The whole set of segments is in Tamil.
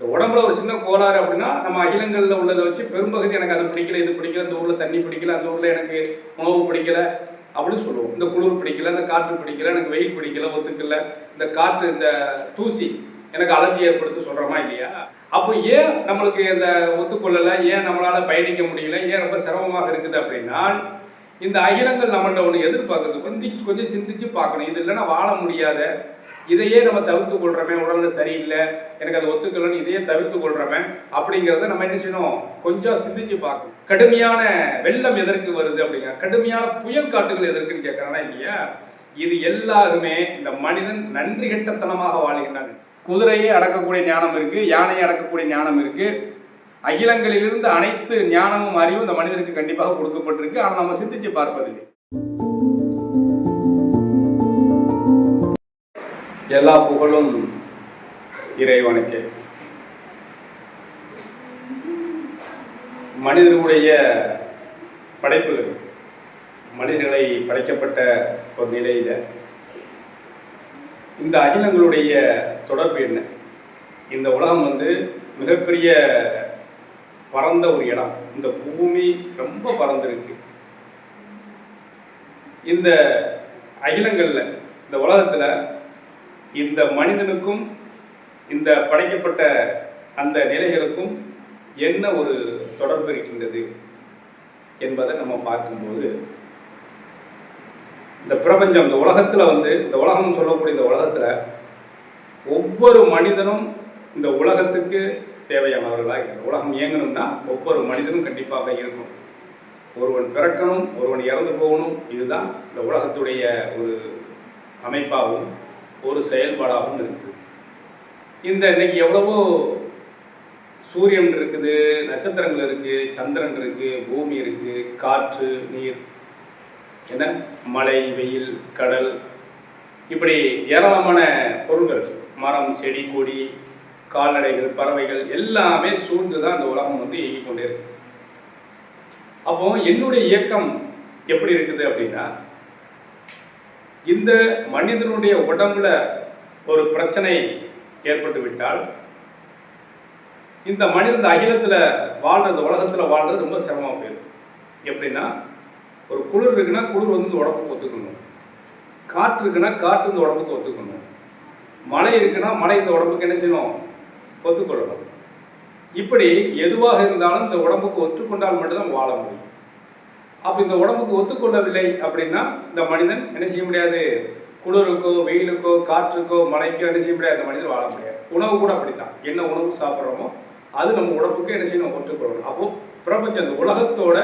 இந்த உடம்புல ஒரு சின்ன கோளாறு அப்படின்னா நம்ம அகிலங்களில் உள்ளதை வச்சு பெரும்பகுதி எனக்கு அது பிடிக்கல இது பிடிக்கல இந்த ஊரில் தண்ணி பிடிக்கல அந்த ஊரில் எனக்கு உணவு பிடிக்கல அப்படின்னு சொல்லுவோம். இந்த குளிர் பிடிக்கல இந்த காற்று பிடிக்கல எனக்கு வெயில் பிடிக்கல ஒத்துக்கல. இந்த காற்று இந்த தூசி எனக்கு அலர்ஜி ஏற்படுத்த சொல்கிறோமா இல்லையா? அப்போ ஏன் நம்மளுக்கு இந்த ஒத்துக்கொள்ளலை? ஏன் நம்மளால் பயணிக்க முடியல? ஏன் ரொம்ப சிரமமாக இருக்குது அப்படின்னா இந்த அகிலங்கள் நம்மள்ட்ட ஒன்று எதிர்பார்க்குறது சிந்தி கொஞ்சம் சிந்திச்சு பார்க்கணும். இது இல்லைன்னா வாழ முடியாத இதையே நம்ம தவிர்த்து கொள்றோமே உடல்ல சரியில்லை எனக்கு அது ஒத்துக்கலன்னு இதையே தவிர்த்து கொள்றோமே அப்படிங்கிறத நம்ம என்ன செய்யணும்? கொஞ்சம் சிந்திச்சு பார்க்கணும். கடுமையான வெள்ளம் எதற்கு வருது அப்படிங்க கடுமையான புயல் காட்டுகள் எதற்குன்னு கேட்கறானா இல்லையா? இது எல்லாருமே இந்த மனிதன் நன்றி கெட்டத்தனமாக வாழ்கின்றான். குதிரையை அடக்கக்கூடிய ஞானம் இருக்கு யானையை அடக்கக்கூடிய ஞானம் இருக்கு. அகிலங்களிலிருந்து அனைத்து ஞானமும் அறிவும் இந்த மனிதனுக்கு கண்டிப்பாக கொடுக்கப்பட்டிருக்கு. ஆனால் நம்ம சிந்திச்சு பார்ப்பதில்லை. எல்லா புகழும் இறைவனுக்கே. மனிதர்களுடைய படைப்புகள் மனிதர்களை படைக்கப்பட்ட ஒரு நிலையில் இந்த அகிலங்களுடைய தொடர்பு என்ன? இந்த உலகம் வந்து மிகப்பெரிய பரந்த ஒரு இடம். இந்த பூமி ரொம்ப பறந்துருக்கு இந்த அகிலங்களில் இந்த உலகத்தில் இந்த மனிதனுக்கும் இந்த படைக்கப்பட்ட அந்த நிலைகளுக்கும் என்ன ஒரு தொடர்பு இருக்கின்றது என்பதை நம்ம பார்க்கும்போது இந்த பிரபஞ்சம் இந்த உலகத்தில் வந்து இந்த உலகம் சொல்லக்கூடிய இந்த உலகத்தில் ஒவ்வொரு மனிதனும் இந்த உலகத்துக்கு தேவையானவர்களாக இருக்கிறார் உலகம் இயங்கணும்னா ஒவ்வொரு மனிதனும் கண்டிப்பாக இருக்கணும். ஒருவன் பிறக்கணும் ஒருவன் இறந்து போகணும். இதுதான் இந்த உலகத்துடைய ஒரு அமைப்பாகவும் ஒரு செயல்பாடாகவும் இருக்குது. இந்த இன்னைக்கு எவ்வளவோ சூரியன் இருக்குது நட்சத்திரங்கள் இருக்குது சந்திரன் இருக்குது பூமி இருக்குது காற்று நீர் என்ன? மழை வெயில் கடல். இப்படி ஏராளமான பொருள்கள் மரம் செடி கொடி கால்நடைகள் பறவைகள் எல்லாமே சூழ்ந்து தான் இந்த உலகம் வந்து இயங்கிக் கொண்டே இருக்கு. அப்போ என்னுடைய இயக்கம் எப்படி இருக்குது அப்படின்னா இந்த மனிதனுடைய உடம்புல ஒரு பிரச்சனை ஏற்பட்டு விட்டால் இந்த மனிதன் அகிலத்தில் வாழ்றது உலகத்தில் வாழ்றது ரொம்ப சிரமமாக போயிடும். எப்படின்னா ஒரு குளிர் இருக்குன்னா குளிர் வந்து உடம்புக்கு ஒத்துக்கணும். காற்று இருக்குன்னா காற்று இந்த உடம்புக்கு ஒத்துக்கணும். மழை இருக்குன்னா மழை இந்த உடம்புக்கு என்ன செய்யணும் ஒத்துக்கொள்ளணும். இப்படி எதுவாக இருந்தாலும் இந்த உடம்புக்கு ஒத்துக்கொண்டால் மட்டும்தான் வாழ முடியும். அப்போ இந்த உடம்புக்கு ஒத்துக்கொள்ளவில்லை அப்படின்னா இந்த மனிதன் என்ன செய்ய முடியாது? குளிருக்கோ வெயிலுக்கோ காற்றுக்கோ மழைக்கோ என்ன செய்ய முடியாது? அந்த மனிதன் வாழ முடியாது. உணவு கூட அப்படித்தான். என்ன உணவு சாப்பிட்றோமோ அது நம்ம உடம்புக்கு என்ன செய்யணும் ஒற்றுக்கொள்ளணும் அப்போ பிரபஞ்சம் அந்த உலகத்தோட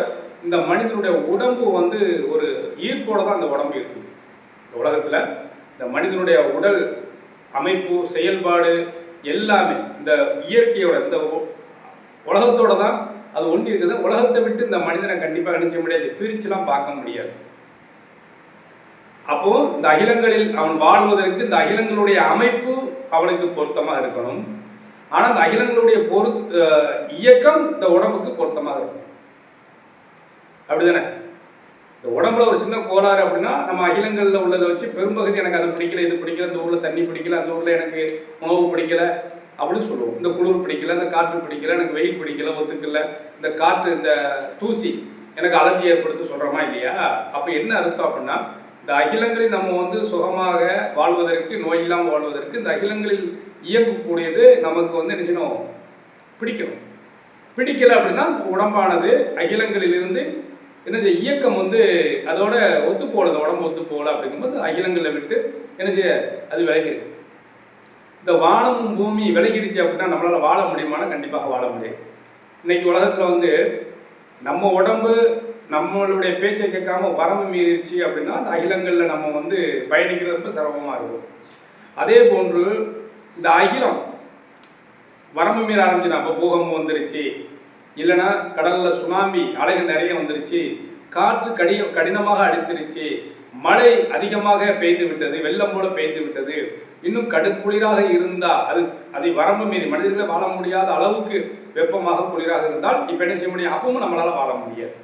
இந்த மனிதனுடைய உடம்பு வந்து ஒரு ஈர்ப்போட தான் அந்த உடம்பு இருக்குது. இந்த உலகத்தில் இந்த மனிதனுடைய உடல் அமைப்பு செயல்பாடு எல்லாமே இந்த இயற்கையோட இந்த உலகத்தோட தான் அது ஒன்றி இருக்குது உலகத்தை விட்டு இந்த மனிதனை கண்டிப்பாக நினைச்ச முடியாது. பிரிச்சுலாம் பார்க்க முடியாது. அப்போ இந்த அகிலங்களில் அவன் வாழ்வதற்கு இந்த அகிலங்களுடைய அமைப்பு அவனுக்கு பொருத்தமாக இருக்கணும். ஆனால் இந்த அகிலங்களுடைய பொருத் இயக்கம் இந்த உடம்புக்கு பொருத்தமாக இருக்கும். அப்படிதானே? இந்த உடம்புல ஒரு சின்ன கோளாறு அப்படின்னா நம்ம அகிலங்களில் உள்ளதை வச்சு பெரும்பகுதி எனக்கு அது பிடிக்கல இது பிடிக்கல இந்த ஊரில் தண்ணி பிடிக்கல அந்த ஊரில் எனக்கு உணவு பிடிக்கல அப்படின்னு சொல்லுவோம். இந்த குளிர் பிடிக்கல இந்த காற்று பிடிக்கல எனக்கு வெயில் பிடிக்கல ஒத்துக்கல. இந்த காற்று இந்த தூசி எனக்கு அலர்ஜி ஏற்படுத்த சொல்கிறோமா இல்லையா? அப்போ என்ன அர்த்தம் அப்படின்னா இந்த அகிலங்களில் நம்ம வந்து சுகமாக வாழ்வதற்கு நோய் இல்லாமல் வாழ்வதற்கு இந்த அகிலங்களில் இயங்கக்கூடியது நமக்கு வந்து என்ன செய்யணும்? பிடிக்கணும். பிடிக்கல அப்படின்னா உடம்பானது அகிலங்களிலிருந்து என்ன செய்ய இயக்கம் வந்து அதோட ஒத்து போகல உடம்பு ஒத்து போகல அப்படிங்கும்போது அகிலங்களை விட்டு என்ன செய்ய அது விலகிருக்கு. இந்த வானமும் பூமி விலகிடுச்சு அப்படின்னா நம்மளால் வாழ முடியுமானா கண்டிப்பாக வாழ முடியும். இன்னைக்கு உலகத்தில் வந்து நம்ம உடம்பு நம்மளுடைய பேச்சை கேட்காம வரம்பு மீறிடுச்சு அப்படின்னா அந்த அகிலங்களில் நம்ம வந்து பயணிக்கிறது ரொம்ப சிரமமாக இருக்கும். அதே போன்று இந்த அகிலம் வரம்பு மீற ஆரம்பிச்சுனா அப்போ பூகம்பம் வந்துருச்சு. இல்லைன்னா கடலில் சுனாமி அலைகள் நிறைய வந்துருச்சு. காற்று கடி கடினமாக அடிச்சிருச்சு. மழை அதிகமாக பெய்து விட்டது வெள்ளம் போல பெய்து விட்டது இன்னும் கடுக்குளிராக இருந்தால் அது அதை வரம்பு மீறி மனிதர்களே வாழ முடியாத அளவுக்கு வெப்பமாக குளிராக இருந்தால் இப்போ என்ன செய்ய முடியும்? அப்பவும் நம்மளால் வாழ முடியாது.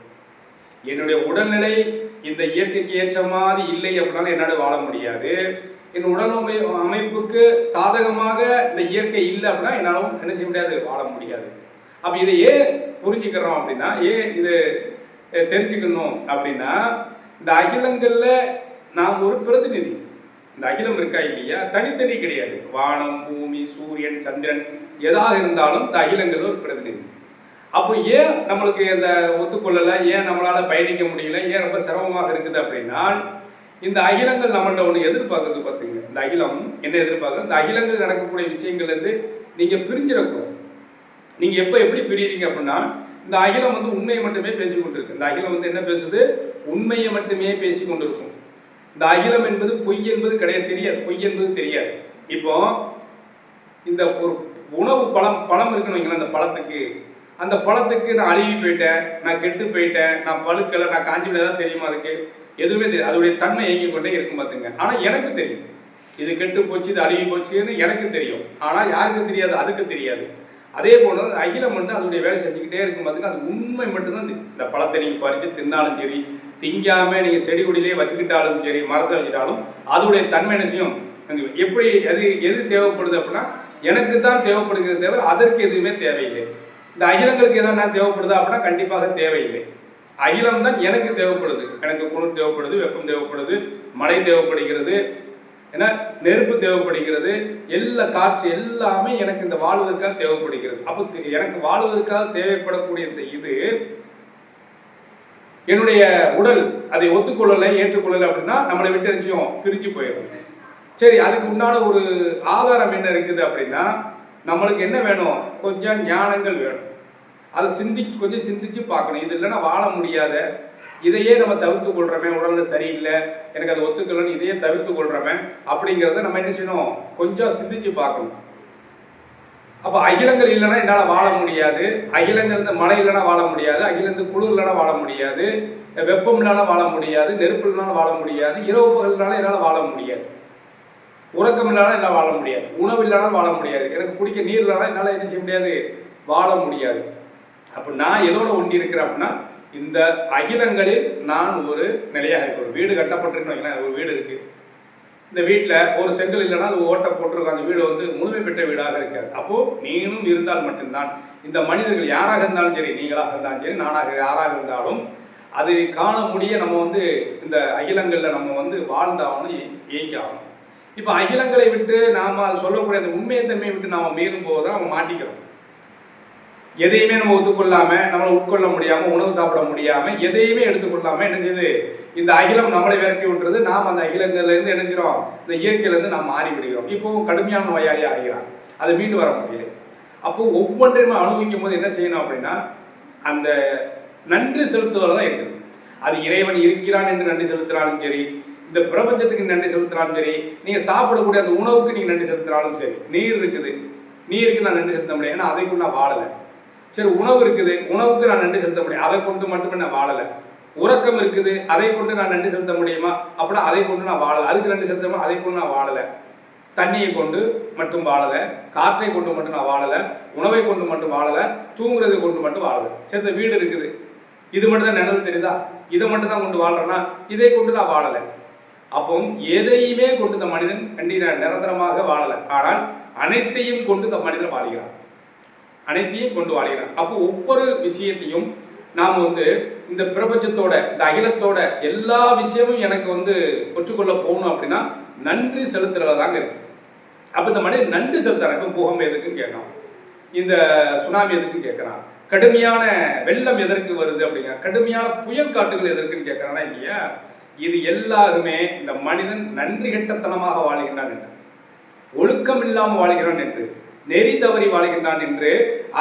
என்னுடைய உடல்நிலை இந்த இயற்கைக்கு ஏற்ற மாதிரி இல்லை அப்படின்னாலும் என்னால் வாழ முடியாது. என் உடல் அமை- அமைப்புக்கு சாதகமாக இந்த இயற்கை இல்லை அப்படின்னா என்னாலும் என்ன செய்ய முடியாது? வாழ முடியாது. அப்போ இதை ஏன் புரிஞ்சுக்கிறோம் அப்படின்னா ஏன் இது தெரிஞ்சுக்கணும் அப்படின்னா இந்த அகிலங்களில் நாம் ஒரு பிரதிநிதி. இந்த அகிலம் இருக்கா இல்லையா? தனித்தனி கிடையாது. வானம் பூமி சூரியன் சந்திரன் எதாக இருந்தாலும் இந்த அகிலங்கள் ஒரு பிரதிநிதி. அப்போ ஏன் நம்மளுக்கு இந்த ஒத்துக்கொள்ளலை? ஏன் நம்மளால் பயணிக்க முடியல? ஏன் ரொம்ப சிரமமாக இருக்குது அப்படின்னா இந்த அகிலங்கள் நம்மள்ட்ட ஒன்று எதிர்பார்க்குறது பார்த்தீங்க இந்த அகிலம் என்ன எதிர்பார்க்குறது இந்த அகிலங்கள் நடக்கக்கூடிய விஷயங்கள்லேருந்து நீங்கள் பிரிஞ்சிடக்கூடாது. நீங்கள் எப்போ எப்படி பிரியிறீங்க அப்படின்னா இந்த அகிலம் வந்து உண்மையை மட்டுமே பேசிக்கொண்டிருக்கு. இந்த அகிலம் வந்து என்ன பேசுது? உண்மையை மட்டுமே பேசி கொண்டிருக்கும் இந்த அகிலம் என்பது பொய் என்பது கிடையாது தெரியாது. பொய் என்பது தெரியாது. இப்போ இந்த ஒரு உணவு பழம் பழம் இருக்குன்னு வைங்களேன் அந்த பழத்துக்கு. அந்த பழத்துக்கு நான் அழுகி போயிட்டேன் நான் கெட்டு போயிட்டேன் நான் பழுக்கலை நான் காஞ்சி போய் தெரியுமா அதுக்கு? எதுவுமே தெரியும் அதோடைய தன்மை இயங்கிக் கொண்டே இருக்கும் பார்த்துங்க ஆனால் எனக்கு தெரியும். இது கெட்டு போச்சு இது அழுகி போச்சுன்னு எனக்கு தெரியும். ஆனால் யாருக்கு தெரியாது? அதுக்கு தெரியாது. அதே போல அகிலம் மட்டும் அதோடைய வேலை செஞ்சுக்கிட்டே இருக்கும் பார்த்துங்க அது உண்மை மட்டும்தான் இந்த பழத்தை நீங்கள் பறித்து தின்னாலும் சரி திங்காம நீங்கள் செடி கொடியிலே வச்சுக்கிட்டாலும் சரி மரத்தை வச்சுட்டாலும் அதோடைய தன்மை நிச்சயம் எப்படி எது எது தேவைப்படுது அப்படின்னா எனக்கு தான் தேவைப்படுகிறது தவிர அதற்கு எதுவுமே தேவையில்லை. இந்த அகிலங்களுக்கு எதனா தேவைப்படுதா அப்படின்னா கண்டிப்பாக தேவையில்லை. அகிலம் தான் எனக்கு தேவைப்படுது. எனக்கு குளிர் தேவைப்படுது வெப்பம் தேவைப்படுது மழை தேவைப்படுகிறது ஏன்னா நெருப்பு தேவைப்படுகிறது எல்லா காற்று எல்லாமே எனக்கு இந்த வாழ்வதற்காக தேவைப்படுகிறது. அப்போ எனக்கு வாழ்வதற்காக தேவைப்படக்கூடிய இந்த இது என்னுடைய உடல் அதை ஒத்துக்கொள்ளலை ஏற்றுக்கொள்ளலை அப்படின்னா நம்மளை விட்டு நிச்சயம் பிரிஞ்சு போயிடும். சரி அதுக்கு உண்டான ஒரு ஆதாரம் என்ன இருக்குது அப்படின்னா நம்மளுக்கு என்ன வேணும்? கொஞ்சம் ஞானங்கள் வேணும். அதை சிந்தி கொஞ்சம் சிந்திச்சு பார்க்கணும். இது இல்லைன்னா வாழ முடியாத. இதையே நம்ம தவிர்த்து கொள்றோமே உடல்ல சரியில்லை எனக்கு அதை ஒத்துக்கலன்னு இதையே தவிர்த்து கொள்றோமே அப்படிங்கிறத நம்ம என்ன செய்யணும்? கொஞ்சம் சிந்திச்சு பார்க்கணும். அப்போ அகிலங்கள் இல்லைன்னா என்னால் வாழ முடியாது. அகிலங்கள் இருந்து மழை இல்லைன்னா வாழ முடியாது. அகிலந்து குளிர் இல்லைனா வாழ முடியாது. வெப்பம் இல்லைன்னா வாழ முடியாது. நெருப்பு இல்லைன்னா வாழ முடியாது. இரவு பகல்னால என்னால் வாழ முடியாது. உறக்கம் இல்லைனா என்னால் வாழ முடியாது. உணவு இல்லாமல் வாழ முடியாது. எனக்கு குடிக்க நீர் இல்லைனா என்னால் என்ன செய்ய முடியாது? வாழ முடியாது. அப்போ நான் எதோட ஒண்டி இருக்கிறேன் அப்படின்னா இந்த அகிலங்களில் நான் ஒரு நிலையாக இருக்கேன் ஒரு வீடு கட்டப்பட்டிருக்கேன் வைங்களேன் ஒரு வீடு இருக்குது இந்த வீட்டில் ஒரு செங்கல் இல்லைன்னா அது ஓட்டை போட்டிருக்கும். அந்த வீடு வந்து முழுமை பெற்ற வீடாக இருக்காது. அப்போது நீனும் இருந்தால் மட்டும்தான். இந்த மனிதர்கள் யாராக இருந்தாலும் சரி நீங்களாக இருந்தாலும் சரி நானாக யாராக இருந்தாலும் அதை காண முடிய நம்ம வந்து இந்த அகிலங்களில் நம்ம வந்து வாழ்ந்தாகணும் இயங்கி ஆகணும் இப்போ அகிலங்களை விட்டு நாம சொல்லக்கூடிய அந்த உண்மையை தன்மையை விட்டு நாம் மீறும் போது தான் நம்ம மாட்டிக்கிறோம். எதையுமே நம்ம ஒத்துக்கொள்ளாமல் நம்மளை உட்கொள்ள முடியாமல் உணவு சாப்பிட முடியாமல் எதையுமே எடுத்துக்கொள்ளாமல் என்ன செய்யுது இந்த அகிலம் நம்மளை விரட்டி விட்டுறது நாம் அந்த அகிலங்கள்லேருந்து இணைஞ்சிரும் இந்த இயற்கையிலேருந்து நாம் மாறி விடுகிறோம். இப்போவும் கடுமையான நோயாளி ஆகிறான். அதை மீண்டு வர முடியல. அப்போ ஒவ்வொன்றையும் அனுபவிக்கும் போது என்ன செய்யணும் அப்படின்னா அந்த நன்றி செலுத்துவதில் தான் இருக்குது. அது இறைவன் இருக்கிறான் என்று நன்றி செலுத்தினாலும் சரி இந்த பிரபஞ்சத்துக்கு நன்றி செலுத்தினாலும் சரி நீங்கள் சாப்பிடக்கூடிய அந்த உணவுக்கு நீங்கள் நன்றி செலுத்தினாலும் சரி நீர் இருக்குது. நீருக்கு நான் நன்றி செலுத்த முடியும் ஏன்னா அதை கொண்டு நான் வாழலை. சரி உணவு இருக்குது. உணவுக்கு நான் நன்றி செலுத்த முடியும் அதை கொண்டு மட்டுமே நான் வாழலை. உறக்கம் இருக்குது அதை கொண்டு நான் நன்றி செலுத்த முடியுமா? அப்படின்னா அதை கொண்டு நான் வாழலை. அதுக்கு நன்றி செலுத்தமா அதை கொண்டு நான் வாழலை. தண்ணியை கொண்டு மட்டும் வாழலை. காற்றை கொண்டு மட்டும் நான் வாழலை. உணவை கொண்டு மட்டும் வாழலை. தூங்குறதை கொண்டு மட்டும் வாழலை. சரி இந்த வீடு இருக்குது. இது மட்டும் தான் நிழல் தெரியுதா? இதை மட்டும் தான் கொண்டு வாழ்கிறேன்னா இதை கொண்டு நான் வாழலை. அப்போ எதையுமே கொண்டு இந்த மனிதன் கண்டி நிரந்தரமாக வாழலை. ஆனால் அனைத்தையும் கொண்டு இந்த மனிதன் வாழ்கிறான். அனைத்தையும் கொண்டு வாழ்கிறான். அப்போ ஒவ்வொரு விஷயத்தையும் நாம் வந்து இந்த பிரபஞ்சத்தோட இந்த அகிலத்தோட எல்லா விஷயமும் எனக்கு வந்து பெற்றுக்கொள்ள போகணும் அப்படின்னா நன்றி செலுத்துறதுல தாங்க இருக்கு. அப்போ இந்த மனிதன் நன்றி செலுத்துறக்கும் பூகம் எதுக்குன்னு கேட்கறான். இந்த சுனாமி எதுக்குன்னு கேட்கறான். கடுமையான வெள்ளம் எதற்கு வருது அப்படிங்க கடுமையான புயல் காட்டுகள் எதற்குன்னு கேட்கறானா இல்லையா? இது எல்லாருமே இந்த மனிதன் நன்றி கெட்டத்தனமாக வாழ்கின்றான் என்று ஒழுக்கம் இல்லாமல் வாழ்கிறான் என்று நெறி தவறி வாழ்கின்றான் என்று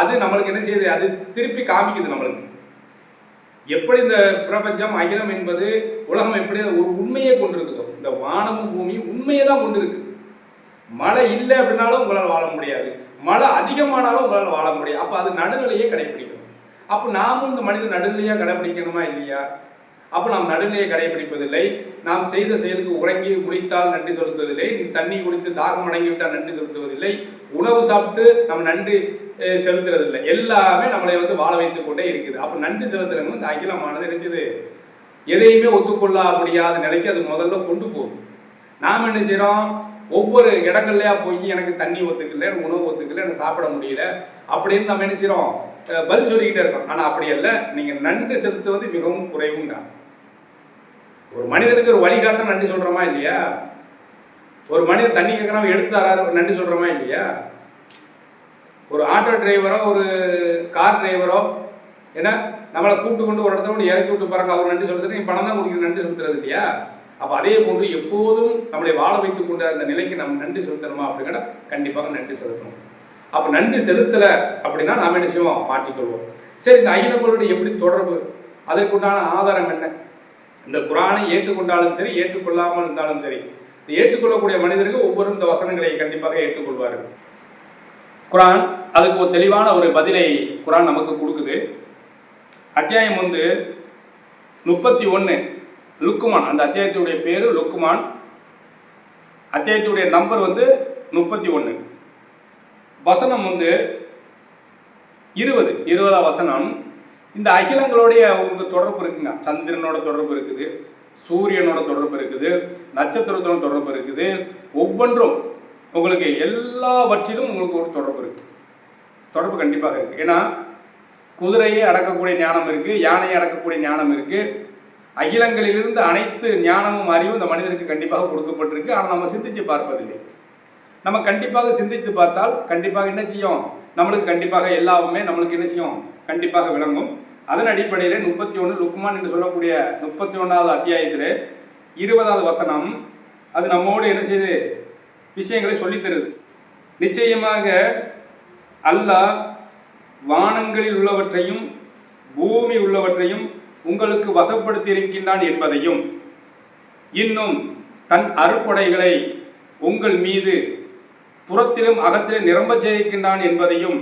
அது நம்மளுக்கு என்ன செய்யுது? அது திருப்பி காமிக்குது நம்மளுக்கு. எப்படி இந்த பிரபஞ்சம் அகிலம் என்பது உலகம் எப்படி ஒரு உண்மையை கொண்டிருக்குதோ இந்த வானமும் பூமி உண்மையை தான் கொண்டிருக்குது மழை இல்லை அப்படின்னாலும் உங்களால் வாழ முடியாது. மழை அதிகமானாலும் உங்களால் வாழ முடியாது. அப்போ அது நடுநிலையை கடைபிடிக்கணும் அப்போ நாமும் இந்த மனித நடுநிலையாக கடைபிடிக்கணுமா இல்லையா? அப்போ நாம் நடுநிலையை கடைபிடிப்பதில்லை நாம் செய்த செயலுக்கு உறங்கி குளித்தால் நன்றி செலுத்துவதில்லை. தண்ணி குடித்து தாகம் அடங்கிவிட்டால் நன்றி செலுத்துவதில்லை. உணவு சாப்பிட்டு நம்ம நன்றி செலுத்துறது இல்லை எல்லாமே நம்மளை வந்து வாழ வைத்துக் கொண்டே இருக்குது. அப்போ நன்றி செலுத்துறவங்க இந்த அகிலமானது நினைச்சது எதையுமே ஒத்துக்கொள்ள முடியாத நிலைக்கு அது முதல்ல கொண்டு போகும். நாம் என்ன செய்கிறோம் ஒவ்வொரு இடங்கள்லயா போய் எனக்கு தண்ணி ஒத்துக்கல எனக்கு உணவு ஒத்துக்கல எனக்கு சாப்பிட முடியல அப்படின்னு நம்ம என்ன செய்கிறோம் பதில் சொல்லிக்கிட்டே இருக்கோம். ஆனால் அப்படி அல்ல. நீங்கள் நன்றி செலுத்துவது மிகவும் குறைவுங்க ஒரு மனிதனுக்கு ஒரு வழிகாட்ட நன்றி சொல்கிறோமா இல்லையா? ஒரு மனிதன் தண்ணி கேட்குறவன் எடுத்து தராரு நன்றி சொல்கிறோமா இல்லையா? ஒரு ஆட்டோ டிரைவரோ ஒரு கார் டிரைவரோ ஏன்னா நம்மளை கூப்பிட்டு கொண்டு ஒரு இடத்துல கொண்டு இறக்கி விட்டு பாருங்க அவர் நன்றி சொல்கிறது நீ பணம் தான் கொடுக்குற நன்றி செலுத்துறது இல்லையா? அப்போ அதே போன்று எப்போதும் நம்மளை வாழ வைத்துக் கொண்ட அந்த நிலைக்கு நம்ம நன்றி செலுத்தணுமா அப்படின்னா கண்டிப்பாக நன்றி செலுத்தணும். அப்போ நன்றி செலுத்தலை அப்படின்னா நாம் என்ன செய்வோம்? மாட்டிக்கொள்வோம். சரி இந்த ஐநங்களோட எப்படி தொடர்பு? அதற்குண்டான ஆதாரம் என்ன? இந்த குரானை ஏற்றுக்கொண்டாலும் சரி ஏற்றுக்கொள்ளாமல் இருந்தாலும் சரி ஏற்றுக்கொள்ளக்கூடிய மனிதர்கள் ஒவ்வொரு இந்த வசனங்களை கண்டிப்பாக ஏற்றுக்கொள்வார்கள். குரான் அதுக்கு ஒரு தெளிவான ஒரு பதிலை குரான் நமக்கு கொடுக்குது. அத்தியாயம் வந்து முப்பத்தி ஒன்று லுக்குமான். அந்த அத்தியாயத்துடைய பேர் லுக்குமான். அத்தியாயத்துடைய நம்பர் வந்து முப்பத்தி ஒன்று வசனம் வந்து இருபது இருபதாம் வசனம். இந்த அகிலங்களுடைய உங்களுக்கு தொடர்பு இருக்குங்க. சந்திரனோட தொடர்பு இருக்குது சூரியனோட தொடர்பு இருக்குது நட்சத்திரத்தோட தொடர்பு இருக்குது. ஒவ்வொன்றும் உங்களுக்கு எல்லாவற்றிலும் உங்களுக்கு ஒரு தொடர்பு இருக்குது தொடர்பு கண்டிப்பாக இருக்குது ஏன்னா குதிரையை அடக்கக்கூடிய ஞானம் இருக்குது யானையை அடக்கக்கூடிய ஞானம் இருக்குது அகிலங்களிலிருந்து அனைத்து ஞானமும் அறிவும் இந்த மனிதனுக்கு கண்டிப்பாக கொடுக்கப்பட்டிருக்கு. ஆனால் நம்ம சிந்திச்சு பார்ப்பதில்லை. நம்ம கண்டிப்பாக சிந்தித்து பார்த்தால் கண்டிப்பாக என்ன செய்யும்? நம்மளுக்கு கண்டிப்பாக எல்லாமே நம்மளுக்கு என்ன செய்யும்? கண்டிப்பாக விளங்கும். அதன் அடிப்படையில் முப்பத்தி ஒன்று லுக்மான் என்று சொல்லக்கூடிய முப்பத்தி ஒன்றாவது அத்தியாயத்தில் இருபதாவது வசனம் அது நம்மோடு என்ன செய்யுது விஷயங்களை சொல்லித் தருது நிச்சயமாக அல்லாஹ் வானங்களில் உள்ளவற்றையும் பூமி உள்ளவற்றையும் உங்களுக்கு வசப்படுத்தி இருக்கின்றான் என்பதையும் இன்னும் தன் அருட்கொடைகளை உங்கள் மீது புறத்திலும் அகத்திலும் நிரம்ப செய்திருக்கின்றான் என்பதையும்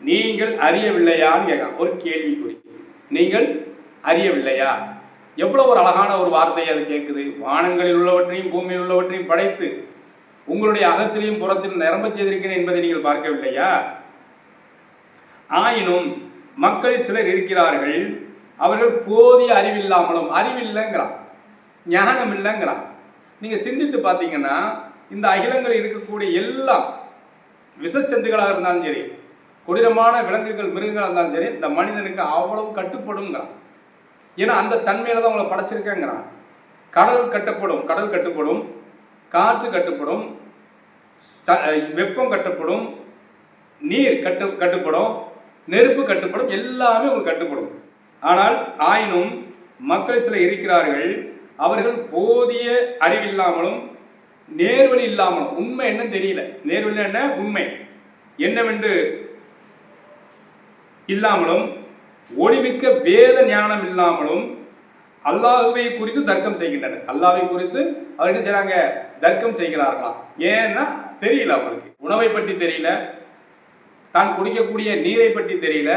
நீங்கள் அறியவில்லையான்னு கேட்க ஒரு கேள்விக்குறி நீங்கள் அறியவில்லையா? எவ்வளோ ஒரு அழகான ஒரு வார்த்தை அது கேட்குது. வானங்களில் உள்ளவற்றையும் பூமியில் உள்ளவற்றையும் படைத்து உங்களுடைய அகத்திலையும் புறத்திலும் நிரம்ப செய்திருக்கிறேன் என்பதை நீங்கள் பார்க்கவில்லையா? ஆயினும் மக்கள் சிலர் இருக்கிறார்கள். அவர்கள் போதிய அறிவில்லாமலும் அறிவில்லைங்கிறான். ஞானம் இல்லைங்கிறான் நீங்கள் சிந்தித்து பார்த்தீங்கன்னா இந்த அகிலங்கள் இருக்கக்கூடிய எல்லாம் விஷச்சந்துகளாக இருந்தாலும் சரி கொடூரமான விலங்குகள் மிருகங்களாக இருந்தாலும் சரி இந்த மனிதனுக்கு அவ்வளவு கட்டுப்படுங்கிறான் ஏன்னா அந்த தன்மையில் தான் அவங்கள படைச்சிருக்கேங்கிறான். கடல் கட்டப்படும் கடல் கட்டுப்படும் காற்று கட்டுப்படும் வெப்பம் கட்டப்படும் நீர் கட்டு கட்டுப்படும் நெருப்பு கட்டுப்படும் எல்லாமே உங்களுக்கு கட்டுப்படும். ஆனால் ஆயினும் மக்கள் சில இருக்கிறார்கள் அவர்கள் போதிய அறிவில்லாமலும் நேர்வழி இல்லாமலும் உண்மை என்னன்னு தெரியல. நேர்வழி என்ன? உண்மை. என்னவென்று இல்லாமலும் ஒளிமிக்க வேத ஞானம் இல்லாமலும் அல்லாஹுவை குறித்து தர்க்கம் செய்கின்றனர். அல்லாவை குறித்து அவர் என்ன செய்றாங்க? தர்க்கம் செய்கிறார்களாம். ஏன்னா தெரியல அவங்களுக்கு. உணவை பற்றி தெரியல. தான் குடிக்கக்கூடிய நீரை பற்றி தெரியல.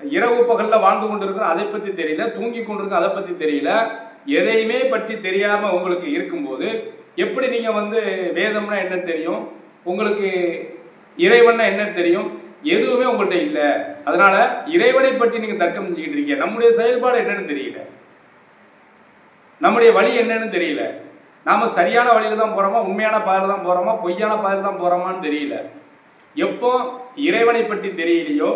இரவு பகலில் வாழ்ந்து கொண்டிருக்கிற அதை பற்றி தெரியல. தூங்கி கொண்டிருக்க அதை பற்றி தெரியல. எதையுமே பற்றி தெரியாமல் உங்களுக்கு இருக்கும்போது எப்படி நீங்கள் வந்து வேதம்னா என்ன தெரியும்? உங்களுக்கு இறைவன்னா என்ன தெரியும்? எதுவுமே உங்கள்கிட்ட இல்லை. அதனால இறைவனை பற்றி நீங்கள் தர்க்கம் செஞ்சுக்கிட்டு இருக்கீங்க. நம்முடைய செயல்பாடு என்னன்னு தெரியல. நம்முடைய வழி என்னன்னு தெரியல. நாம சரியான வழியில் தான் போகிறோமா உண்மையான பாதையில் தான் போகிறோமா பொய்யான பாதையில் தான் போகிறோமான்னு தெரியல. எப்போ இறைவனை பற்றி தெரியலையோ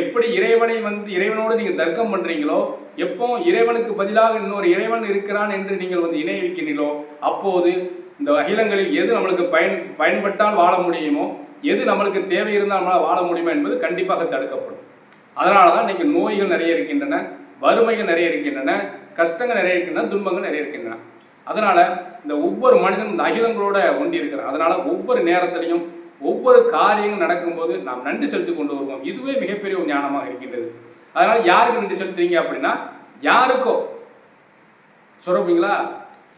எப்படி இறைவனை வந்து இறைவனோடு நீங்கள் தர்க்கம் பண்ணுறீங்களோ எப்போ இறைவனுக்கு பதிலாக இன்னொரு இறைவன் இருக்கிறான் என்று நீங்கள் வந்து இணை வைக்கிறீங்களோ அப்போது இந்த அகிலங்களில் எது நம்மளுக்கு பயன் பயன்பட்டால் வாழ முடியுமோ எது நம்மளுக்கு தேவை இருந்தால் நம்மளால் வாழ முடியுமா என்பது கண்டிப்பாக தடுக்கப்படும். அதனால தான் இன்றைக்கி நோய்கள் நிறைய இருக்கின்றன வறுமைகள் நிறைய இருக்கின்றன கஷ்டங்கள் நிறைய இருக்கின்றன துன்பங்கள் நிறைய இருக்கின்றன. அதனால் இந்த ஒவ்வொரு மனிதனும் இந்த அகிலங்களோட ஒண்டி இருக்கிறான் அதனால் ஒவ்வொரு நேரத்திலையும் ஒவ்வொரு காரியங்கள் நடக்கும்போது நாம் நன்றி செலுத்தி கொண்டு வருவோம். இதுவே மிகப்பெரிய ஒரு ஞானமாக இருக்கின்றது. அதனால் யாருக்கு நன்றி செலுத்துறீங்க அப்படின்னா யாருக்கோ சொல்றீங்களா?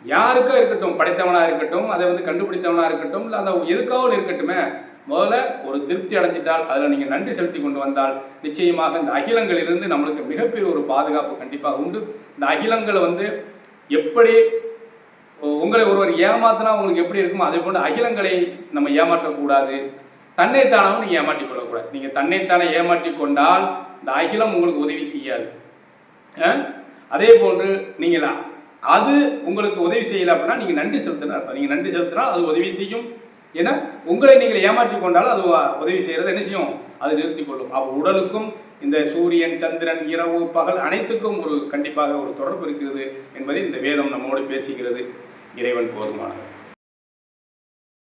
யாருக்கோ இருக்கட்டும் படைத்தவனாக இருக்கட்டும் அதை வந்து கண்டுபிடித்தவனாக இருக்கட்டும் இல்லை அந்த எதுக்காகவும் இருக்கட்டுமே முதல்ல ஒரு திருப்தி அடைஞ்சிட்டால் அதில் நீங்கள் நன்றி செலுத்தி கொண்டு வந்தால் நிச்சயமாக இந்த அகிலங்களிலிருந்து நம்மளுக்கு மிகப்பெரிய ஒரு பாதுகாப்பு கண்டிப்பாக உண்டு. இந்த அகிலங்களை வந்து எப்படி உங்களை ஒருவர் ஏமாத்தினா உங்களுக்கு எப்படி இருக்குமோ அதே போன்று அகிலங்களை நம்ம ஏமாற்றக்கூடாது. தன்னைத்தானவும் நீங்கள் ஏமாற்றிக் கொள்ளக்கூடாது நீங்கள் தன்னைத்தானே ஏமாற்றி கொண்டால் இந்த அகிலம் உங்களுக்கு உதவி செய்யாது. அதே போன்று நீங்கள் அது உங்களுக்கு உதவி செய்யலை அப்படின்னா நீங்கள் நன்றி செலுத்தணும் அர்த்தம். நீங்கள் நன்றி செலுத்தினால் அது உதவி செய்யும். ஏன்னா உங்களை நீங்கள் ஏமாற்றி கொண்டாலும் அது உதவி செய்கிறது என்ன செய்யும்? அது நிறுத்தி கொள்ளும். அப்போ உடலுக்கும் இந்த சூரியன் சந்திரன் இரவு பகல் அனைத்துக்கும் ஒரு கண்டிப்பாக ஒரு தொடர்பு இருக்கிறது என்பதை இந்த வேதம் நம்மோடு பேசுகிறது. இறைவன் போதுமானது